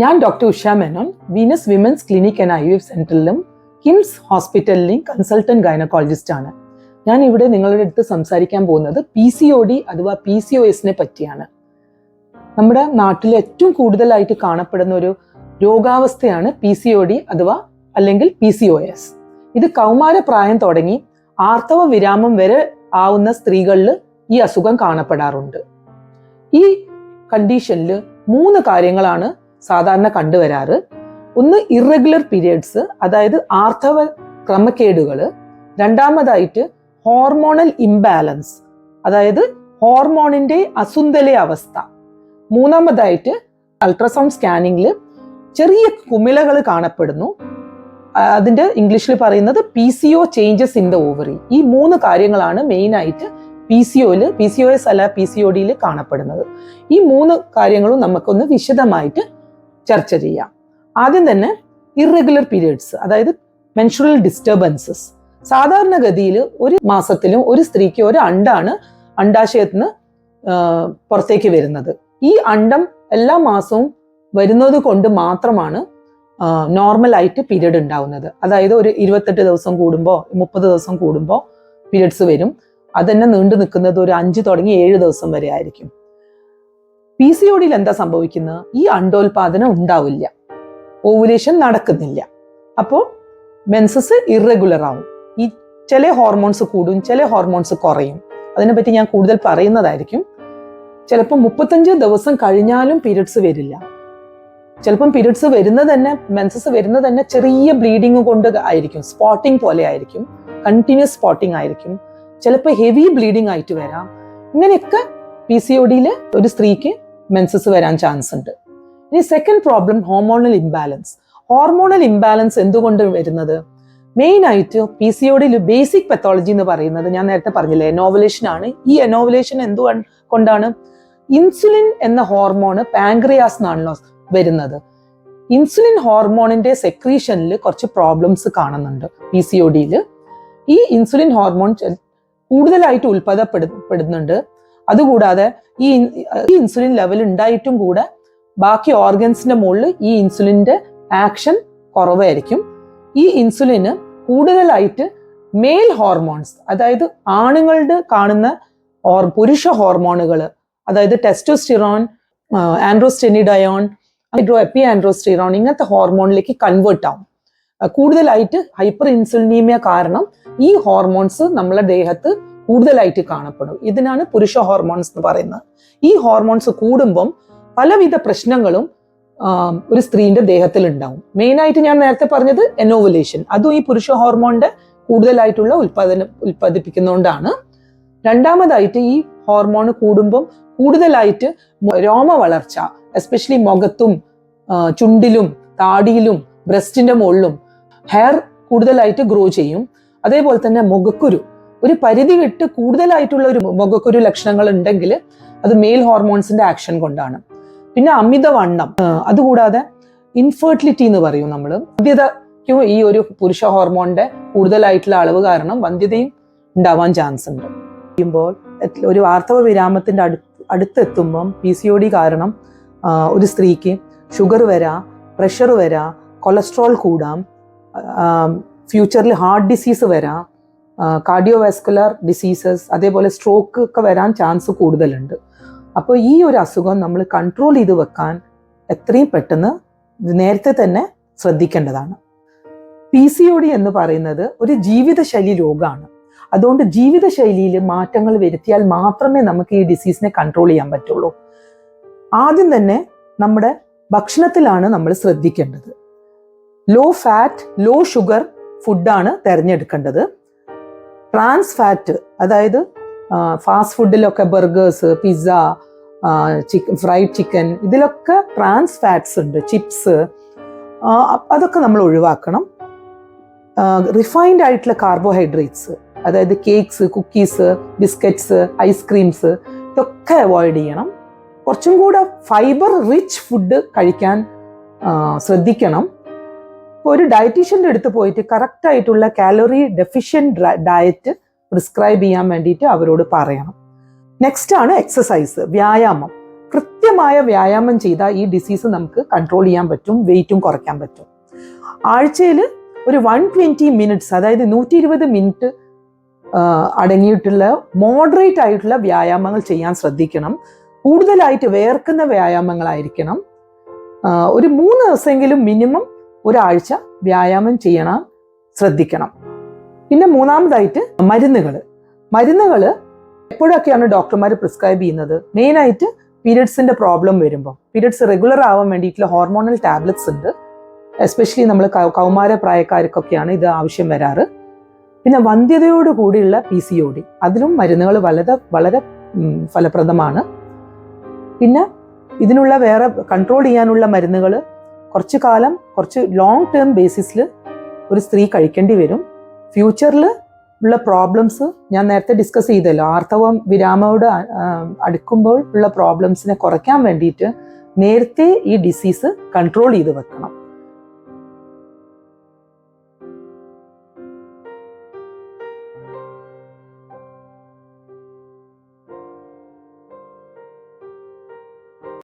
ഞാൻ doctor Usha Menon Venus women's clinic and I V F സെന്ററിലും KIMS ഹോസ്പിറ്റലിലെയും consultant gynaecologist ആണ്. ഞാൻ ഇവിടെ നിങ്ങളുടെ അടുത്ത് സംസാരിക്കാൻ പോകുന്നത് പി സി ഒ ഡി അഥവാ പി സി ഒ എസിനെ പറ്റിയാണ്. നമ്മുടെ നാട്ടിൽ ഏറ്റവും കൂടുതലായിട്ട് കാണപ്പെടുന്ന ഒരു രോഗാവസ്ഥയാണ് പി സി ഒ ഡി അഥവാ അല്ലെങ്കിൽ പി സി ഒ എസ്. ഇത് കൗമാരപ്രായം തുടങ്ങി ആർത്തവ വിരാമം വരെ ആവുന്ന സ്ത്രീകളിൽ ഈ അസുഖം കാണപ്പെടാറുണ്ട്. ഈ കണ്ടീഷനിൽ മൂന്ന് കാര്യങ്ങളാണ് സാധാരണ കണ്ടുവരാറ്. ഒന്ന് ഇറഗുലർ പീരിയഡ്സ് അതായത് ആർത്തവ ക്രമക്കേടുകൾ രണ്ടാമതായിട്ട് ഹോർമോണൽ ഇംബാലൻസ് അതായത് ഹോർമോണിന്റെ അസുന്ദല അവസ്ഥ. മൂന്നാമതായിട്ട് അൾട്രാസൗണ്ട് സ്കാനിങ്ങിൽ ചെറിയ കുമിളകൾ കാണപ്പെടുന്നു. അതിന്റെ ഇംഗ്ലീഷിൽ പറയുന്നത് P C O changes in the ovary ഈ മൂന്ന് കാര്യങ്ങളാണ് മെയിനായിട്ട് പി സി ഒയിൽ പി സി ഒ എസ് അല്ല പി സി ഒ ഡിയിൽ കാണപ്പെടുന്നത്. ഈ മൂന്ന് കാര്യങ്ങളും നമുക്കൊന്ന് വിശദമായിട്ട് ചർച്ച ചെയ്യാം. ആദ്യം തന്നെ ഇറഗുലർ പീരിയഡ്സ് അതായത് മെൻഷുറൽ ഡിസ്റ്റർബൻസസ് സാധാരണഗതിയിൽ ഒരു മാസത്തിലും ഒരു സ്ത്രീക്ക് ഒരു അണ്ടാണ് അണ്ടാശയത്തിന് പുറത്തേക്ക് വരുന്നത്. ഈ അണ്ടം എല്ലാ മാസവും വരുന്നത് കൊണ്ട് മാത്രമാണ് നോർമൽ ആയിട്ട് പീരീഡ് ഉണ്ടാവുന്നത്. അതായത് ഒരു ഇരുപത്തെട്ട് ദിവസം കൂടുമ്പോൾ മുപ്പത് ദിവസം കൂടുമ്പോൾ പീരിയഡ്സ് വരും. അതന്നെ നീണ്ടു നിൽക്കുന്നത് ഒരു അഞ്ച് തുടങ്ങി ഏഴ് ദിവസം വരെ ആയിരിക്കും. പി സി ഒ ഡിയിൽ എന്താ സംഭവിക്കുന്നത് ഈ അണ്ടോൽപാദനം ഉണ്ടാവില്ല. ഓവുലേഷൻ നടക്കുന്നില്ല. അപ്പോൾ മെൻസസ് ഇറഗുലർ ആവും. ഈ ചില ഹോർമോൺസ് കൂടും ചില ഹോർമോൺസ് കുറയും. അതിനെപ്പറ്റി ഞാൻ കൂടുതൽ പറയുന്നതായിരിക്കും. ചിലപ്പോൾ മുപ്പത്തഞ്ച് ദിവസം കഴിഞ്ഞാലും പീരിയഡ്സ് വരില്ല. ചിലപ്പം പീരിയഡ്സ് വരുന്നത് തന്നെ മെൻസസ് വരുന്നത് തന്നെ ചെറിയ ബ്ലീഡിങ് കൊണ്ട് ആയിരിക്കും. സ്പോട്ടിങ് പോലെ ആയിരിക്കും. കണ്ടിന്യൂസ് സ്പോട്ടിങ് ആയിരിക്കും. ചിലപ്പോൾ ഹെവി ബ്ലീഡിങ് ആയിട്ട് വരാം. ഇങ്ങനെയൊക്കെ പി സി ഒ ഡിയിൽ ഒരു സ്ത്രീക്ക് മെൻസസ് വരാൻ ചാൻസ് ഉണ്ട്. ഇനി second problem hormonal imbalance hormonal imbalance എന്തുകൊണ്ട് വരുന്നത്? മെയിൻ ആയിട്ട് പി സി ഒ ഡിയിൽ ബേസിക് പെത്തോളജി എന്ന് പറയുന്നത് ഞാൻ നേരത്തെ പറഞ്ഞില്ലേ എനോവലേഷൻ ആണ്. ഈ എനോവലേഷൻ എന്തു കൊണ്ടാണ്? ഇൻസുലിൻ എന്ന ഹോർമോണ് പാങ്ക്രിയാസ് എന്നാണല്ലോ വരുന്നത്. ഇൻസുലിൻ ഹോർമോണിന്റെ സെക്രീഷനിൽ കുറച്ച് പ്രോബ്ലംസ് കാണുന്നുണ്ട് പി സി ഒ ഡിയിൽ ഈ ഇൻസുലിൻ ഹോർമോൺ കൂടുതലായിട്ട് ഉൽപ്പാദപ്പെടുന്നുണ്ട് അതുകൂടാതെ ഈ ഈ ഇൻസുലിൻ ലെവൽ ഉണ്ടായിട്ടും കൂടെ ബാക്കി ഓർഗൻസിന്റെ മുകളിൽ ഈ ഇൻസുലിന്റെ ആക്ഷൻ കുറവായിരിക്കും. ഈ ഇൻസുലിന് കൂടുതലായിട്ട് മെയിൽ ഹോർമോൺസ് അതായത് ആണുങ്ങളുടെ കാണുന്ന ഓർ പുരുഷ ഹോർമോണുകൾ അതായത് ടെസ്റ്റോസ്റ്റിറോൺ ആൻഡ്രോസ്റ്റെനിഡയോൺ ഹൈഡ്രോ എപ്പി ആൻഡ്രോസ്റ്റിറോൺ ഇങ്ങനത്തെ ഹോർമോണിലേക്ക് കൺവേർട്ട് ആവും. കൂടുതലായിട്ട് ഹൈപ്പർ ഇൻസുലിനീമിയ കാരണം ഈ ഹോർമോൺസ് നമ്മളെ ദേഹത്ത് കൂടുതലായിട്ട് കാണപ്പെടും. ഇതിനാണ് പുരുഷ ഹോർമോൺസ് എന്ന് പറയുന്നത്. ഈ ഹോർമോൺസ് കൂടുമ്പം പലവിധ പ്രശ്നങ്ങളും ഒരു സ്ത്രീന്റെ ദേഹത്തിൽ ഉണ്ടാവും. മെയിൻ ആയിട്ട് ഞാൻ നേരത്തെ പറഞ്ഞത് എനോവുലേഷൻ അതും ഈ പുരുഷ ഹോർമോണിന്റെ കൂടുതലായിട്ടുള്ള ഉൽപാദനം ഉൽപ്പാദിപ്പിക്കുന്നതുകൊണ്ടാണ് രണ്ടാമതായിട്ട് ഈ ഹോർമോൺ കൂടുമ്പം കൂടുതലായിട്ട് രോമ വളർച്ച എസ്പെഷ്യലി മുഖത്തും ചുണ്ടിലും താടിയിലും ബ്രസ്റ്റിന്റെ മുകളിലും ഹെയർ കൂടുതലായിട്ട് ഗ്രോ ചെയ്യും. അതേപോലെ തന്നെ മുഖക്കുരു. ഒരു പരിധി വിട്ട് കൂടുതലായിട്ടുള്ള ഒരു മുഖക്കുരു ലക്ഷണങ്ങൾ ഉണ്ടെങ്കിൽ അത് മെയിൽ ഹോർമോൺസിന്റെ ആക്ഷൻ കൊണ്ടാണ്. പിന്നെ അമിതവണ്ണം അതുകൂടാതെ ഇൻഫെർട്ടിലിറ്റി എന്ന് പറയും നമ്മൾ വന്ധ്യതയ്ക്കും ഈ ഒരു പുരുഷ ഹോർമോണിന്റെ കൂടുതലായിട്ടുള്ള അളവ് കാരണം വന്ധ്യതയും ഉണ്ടാവാൻ ചാൻസ് ഉണ്ട്. ചെയ്യുമ്പോൾ ഒരു വാർത്തവ വിരാമത്തിന്റെ അടുത്ത് അടുത്തെത്തുമ്പം പി സി ഒ ഡി കാരണം ഒരു സ്ത്രീക്ക് ഷുഗർ വരാ പ്രഷർ വരാ കൊളസ്ട്രോൾ കൂടാം ഫ്യൂച്ചറിൽ ഹാർട്ട് ഡിസീസ് വരാം കാർഡിയോവാസ്കുലർ ഡിസീസസ് അതേപോലെ സ്ട്രോക്ക് ഒക്കെ വരാൻ ചാൻസ് കൂടുതലുണ്ട്. അപ്പോൾ ഈ ഒരു അസുഖം നമ്മൾ കൺട്രോൾ ചെയ്ത് വെക്കാൻ എത്രയും പെട്ടെന്ന് നേരത്തെ തന്നെ ശ്രദ്ധിക്കേണ്ടതാണ്. പി സി ഒ ഡി എന്ന് പറയുന്നത് ഒരു ജീവിതശൈലി രോഗമാണ് അതുകൊണ്ട് ജീവിതശൈലിയിൽ മാറ്റങ്ങൾ വരുത്തിയാൽ മാത്രമേ നമുക്ക് ഈ ഡിസീസിനെ കൺട്രോൾ ചെയ്യാൻ പറ്റുള്ളൂ. ആദ്യം തന്നെ നമ്മുടെ ഭക്ഷണത്തിലാണ് നമ്മൾ ശ്രദ്ധിക്കേണ്ടത്. ലോ ഫാറ്റ് ലോ ഷുഗർ ഫുഡാണ് തിരഞ്ഞെടുക്കേണ്ടത്. ട്രാൻസ് ഫാറ്റ് അതായത് fast ഫുഡിലൊക്കെ burgers pizza chicken fried chicken ഇതിലൊക്കെ ട്രാൻസ് ഫാറ്റ്സ് ഉണ്ട് ചിപ്സ് അതൊക്കെ നമ്മൾ ഒഴിവാക്കണം. റിഫൈൻഡ് ആയിട്ടുള്ള കാർബോഹൈഡ്രേറ്റ്സ് അതായത് cakes cookies biscuits ice creams ഇതൊക്കെ അവോയ്ഡ് ചെയ്യണം. കുറച്ചും കൂടെ ഫൈബർ റിച്ച് ഫുഡ് കഴിക്കാൻ ശ്രദ്ധിക്കണം. ഒരു ഡയറ്റീഷ്യന്റെ അടുത്ത് പോയിട്ട് കറക്റ്റ് ആയിട്ടുള്ള കാലറി ഡെഫിഷ്യന്റ് ഡയറ്റ് പ്രിസ്ക്രൈബ് ചെയ്യാൻ വേണ്ടിയിട്ട് അവരോട് പറയണം. നെക്സ്റ്റ് ആണ് എക്സസൈസ് വ്യായാമം. കൃത്യമായ വ്യായാമം ചെയ്താൽ ഈ ഡിസീസ് നമുക്ക് കൺട്രോൾ ചെയ്യാൻ പറ്റും വെയിറ്റും കുറയ്ക്കാൻ പറ്റും. ആഴ്ചയിൽ ഒരു വൺ ട്വന്റി മിനിറ്റ്സ് അതായത് നൂറ്റി ഇരുപത് മിനിറ്റ് അടങ്ങിയിട്ടുള്ള മോഡറേറ്റ് ആയിട്ടുള്ള വ്യായാമങ്ങൾ ചെയ്യാൻ ശ്രദ്ധിക്കണം. കൂടുതലായിട്ട് വേർക്കുന്ന വ്യായാമങ്ങളായിരിക്കണം. ഒരു മൂന്ന് ദിവസമെങ്കിലും മിനിമം ഒരാഴ്ച വ്യായാമം ചെയ്യണം ശ്രദ്ധിക്കണം. പിന്നെ മൂന്നാമതായിട്ട് മരുന്നുകൾ. മരുന്നുകൾ എപ്പോഴൊക്കെയാണ് ഡോക്ടർമാർ പ്രിസ്ക്രൈബ് ചെയ്യുന്നത്? മെയിനായിട്ട് പീരിയഡ്സിന്റെ പ്രോബ്ലം വരുമ്പോൾ പീരിയഡ്സ് റെഗുലർ ആവാൻ വേണ്ടിയിട്ടുള്ള ഹോർമോണൽ ടാബ്ലറ്റ്സ് ഉണ്ട്. എസ്പെഷ്യലി നമ്മൾ കൗമാര പ്രായക്കാർക്കൊക്കെയാണ് ഇത് ആവശ്യം വരാറ്. പിന്നെ വന്ധ്യതയോട് കൂടിയുള്ള പി സി ഒ ഡി അതിലും മരുന്നുകൾ വളരെ വളരെ ഫലപ്രദമാണ്. പിന്നെ ഇതിനുള്ള വേറെ കൺട്രോൾ ചെയ്യാനുള്ള മരുന്നുകൾ കുറച്ച് കാലം കുറച്ച് ലോങ് ടേം ബേസിസിൽ ഒരു സ്ത്രീ കഴിക്കേണ്ടി വരും. ഫ്യൂച്ചറിൽ ഉള്ള പ്രോബ്ലംസ് ഞാൻ നേരത്തെ ഡിസ്കസ് ചെയ്തല്ലോ. ആർത്തവം വിരാമയോട് അടുക്കുമ്പോൾ ഉള്ള പ്രോബ്ലംസിനെ കുറയ്ക്കാൻ വേണ്ടിയിട്ട് നേരത്തെ ഈ ഡിസീസ് കൺട്രോൾ ചെയ്ത് വെക്കണം.